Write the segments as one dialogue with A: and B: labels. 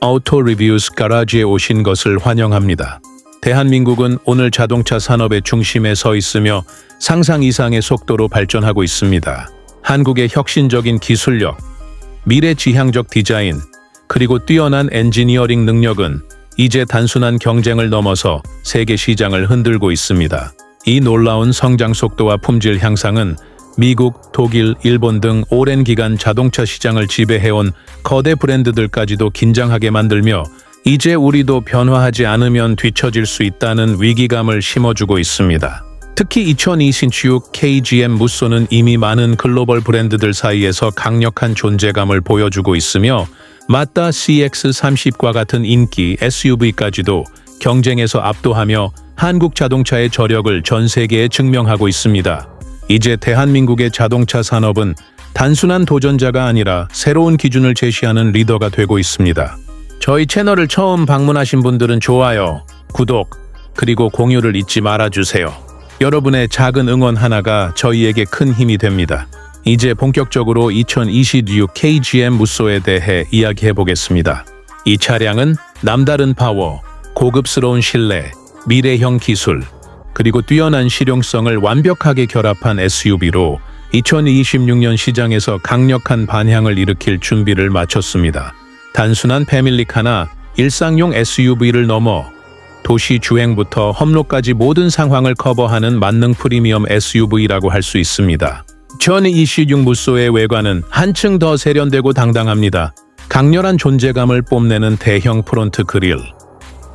A: 아우토 리뷰스 가라지에 오신 것을 환영합니다. 대한민국은 오늘 자동차 산업의 중심에 서 있으며 상상 이상의 속도로 발전하고 있습니다. 한국의 혁신적인 기술력, 미래 지향적 디자인, 그리고 뛰어난 엔지니어링 능력은 이제 단순한 경쟁을 넘어서 세계 시장을 흔들고 있습니다. 이 놀라운 성장 속도와 품질 향상은 미국, 독일, 일본 등 오랜 기간 자동차 시장을 지배해온 거대 브랜드들까지도 긴장하게 만들며 이제 우리도 변화하지 않으면 뒤처질 수 있다는 위기감을 심어주고 있습니다. 특히 2026 KGM 무쏘는 이미 많은 글로벌 브랜드들 사이에서 강력한 존재감을 보여주고 있으며 마따 CX30과 같은 인기 SUV까지도 경쟁에서 압도하며 한국 자동차의 저력을 전 세계에 증명하고 있습니다. 이제 대한민국의 자동차 산업은 단순한 도전자가 아니라 새로운 기준을 제시하는 리더가 되고 있습니다. 저희 채널을 처음 방문하신 분들은 좋아요, 구독, 그리고 공유를 잊지 말아주세요. 여러분의 작은 응원 하나가 저희에게 큰 힘이 됩니다. 이제 본격적으로 2026 KGM 무쏘에 대해 이야기해 보겠습니다. 이 차량은 남다른 파워, 고급스러운 실내, 미래형 기술, 그리고 뛰어난 실용성을 완벽하게 결합한 SUV로 2026년 시장에서 강력한 반향을 일으킬 준비를 마쳤습니다. 단순한 패밀리카나 일상용 SUV를 넘어 도시 주행부터 험로까지 모든 상황을 커버하는 만능 프리미엄 SUV라고 할 수 있습니다. 2026 무쏘의 외관은 한층 더 세련되고 당당합니다. 강렬한 존재감을 뽐내는 대형 프론트 그릴,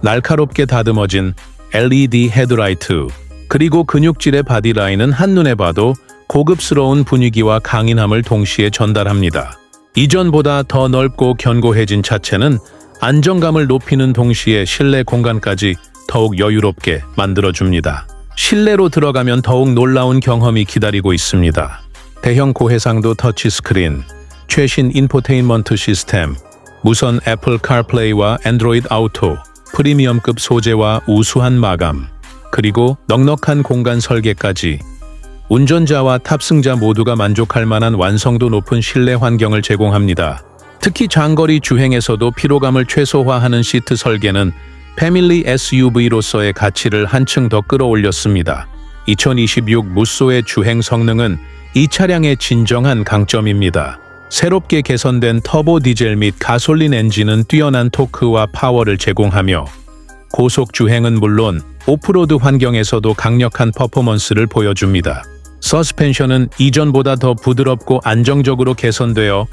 A: 날카롭게 다듬어진 LED 헤드라이트, 그리고 근육질의 바디라인은 한눈에 봐도 고급스러운 분위기와 강인함을 동시에 전달합니다. 이전보다 더 넓고 견고해진 차체는 안정감을 높이는 동시에 실내 공간까지 더욱 여유롭게 만들어줍니다. 실내로 들어가면 더욱 놀라운 경험이 기다리고 있습니다. 대형 고해상도 터치스크린, 최신 인포테인먼트 시스템, 무선 애플 카플레이와 안드로이드 아우토, 프리미엄급 소재와 우수한 마감, 그리고 넉넉한 공간 설계까지 운전자와 탑승자 모두가 만족할 만한 완성도 높은 실내 환경을 제공합니다. 특히 장거리 주행에서도 피로감을 최소화하는 시트 설계는 패밀리 SUV로서의 가치를 한층 더 끌어올렸습니다. 2026 무쏘의 주행 성능은 이 차량의 진정한 강점입니다. 새롭게 개선된 터보 디젤 및 가솔린 엔진은 뛰어난 토크와 파워를 제공하며 고속 주행은 물론 오프로드 환경에서도 강력한 퍼포먼스를 보여줍니다. 서스펜션은 이전보다 더 부드럽고 안정적으로 개선되어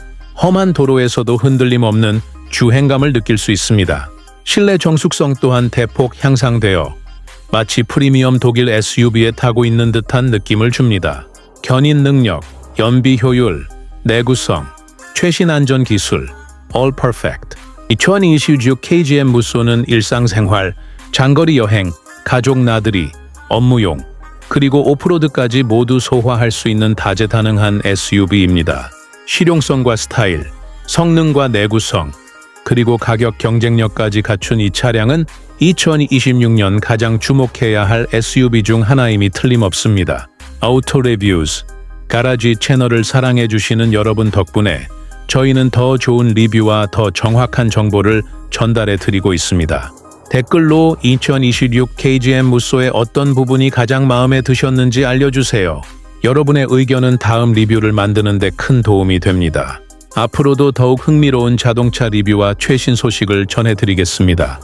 A: 험한 도로에서도 흔들림 없는 주행감을 느낄 수 있습니다. 실내 정숙성 또한 대폭 향상되어 마치 프리미엄 독일 SUV에 타고 있는 듯한 느낌을 줍니다. 견인 능력, 연비 효율, 내구성, 최신 안전 기술, All Perfect. 2026 KGM 무쏘는 일상생활, 장거리 여행, 가족 나들이, 업무용, 그리고 오프로드까지 모두 소화할 수 있는 다재다능한 SUV입니다. 실용성과 스타일, 성능과 내구성, 그리고 가격 경쟁력까지 갖춘 이 차량은 2026년 가장 주목해야 할 SUV 중 하나임이 틀림없습니다. 아우토 레뷰즈, 가라지 채널을 사랑해 주시는 여러분 덕분에 저희는 더 좋은 리뷰와 더 정확한 정보를 전달해 드리고 있습니다. 댓글로 2026 KGM 무쏘의 어떤 부분이 가장 마음에 드셨는지 알려주세요. 여러분의 의견은 다음 리뷰를 만드는 데 큰 도움이 됩니다. 앞으로도 더욱 흥미로운 자동차 리뷰와 최신 소식을 전해드리겠습니다.